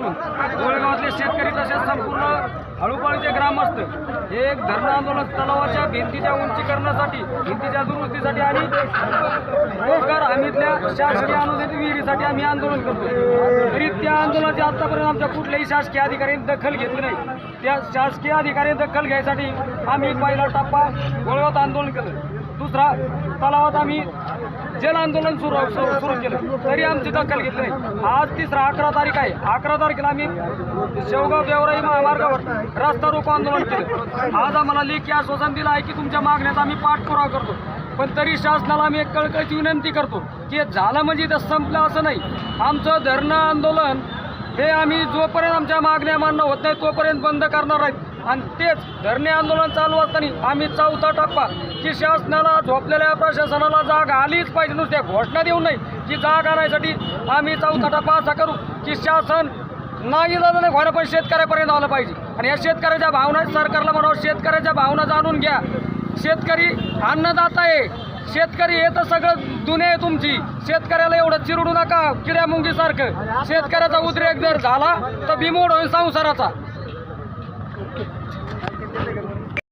असून गोळेगावातले शेतकरी तसेच संपूर्ण हळूपाळीचे ग्रामस्थ हे एक धरण आंदोलन तलावाच्या भिंतीच्या उंचीकरणासाठी भिंतीच्या दुरुस्तीसाठी आणि रोजगार हमीतल्या शासकीय अनुदानित विहिरीसाठी आम्ही आंदोलन करतो तरी त्या आंदोलनाची आतापर्यंत आमच्या कुठल्याही शासकीय अधिकाऱ्यांनी दखल घेतली नाही. त्या शासकीय अधिकाऱ्यांनी दखल घ्यायसाठी आम्ही पहिला टप्पा गोळगावात आंदोलन केलं. दुसरा तलावात आम्ही जल आंदोलन सुरू सुरू केलं. तरी आमची दखल घेतली नाही. आज तिसरा अकरा तारीख आहे. अकरा तारखेला आम्ही शेवगाव देवराई महामार्गावर रस्ता रोको आंदोलन केलं. आज आम्हाला लेखी आश्वासन दिलं आहे की तुमच्या मागण्याचा आम्ही पाठपुरावा करतो. पण तरी शासनाला आम्ही एक कळकळीची विनंती करतो की झालं म्हणजे इथं संपलं असं नाही. आमचं धरणं आंदोलन हे आम्ही जोपर्यंत आमच्या मागण्या मान्य होत नाही तोपर्यंत बंद करणार आहेत आणि तेच धरणे आंदोलन चालू असताना आम्ही चौथा टप्पा की शासनाला झोपलेल्या प्रशासनाला जाग आलीच पाहिजे. नुसत्या घोषणा देऊ नये. की जाग आणण्यासाठी आम्ही चौथा टप्पा असा करू की शासन नाही झालं नाही पण शेतकऱ्यापर्यंत आलं पाहिजे. आणि या शेतकऱ्याच्या भावना सरकारला म्हणावं शेतकऱ्याच्या भावना जाणून घ्या. शेतकरी अन्नदाता आहे. शेतकरी हे तर सगळं दुनिया आहे तुमची. शेतकऱ्याला एवढं चिरडू नका किड्या मुंगीसारखं शेतकऱ्याचा उद्रेक जर झाला तर बिमोड होईल संसाराचा. Okay.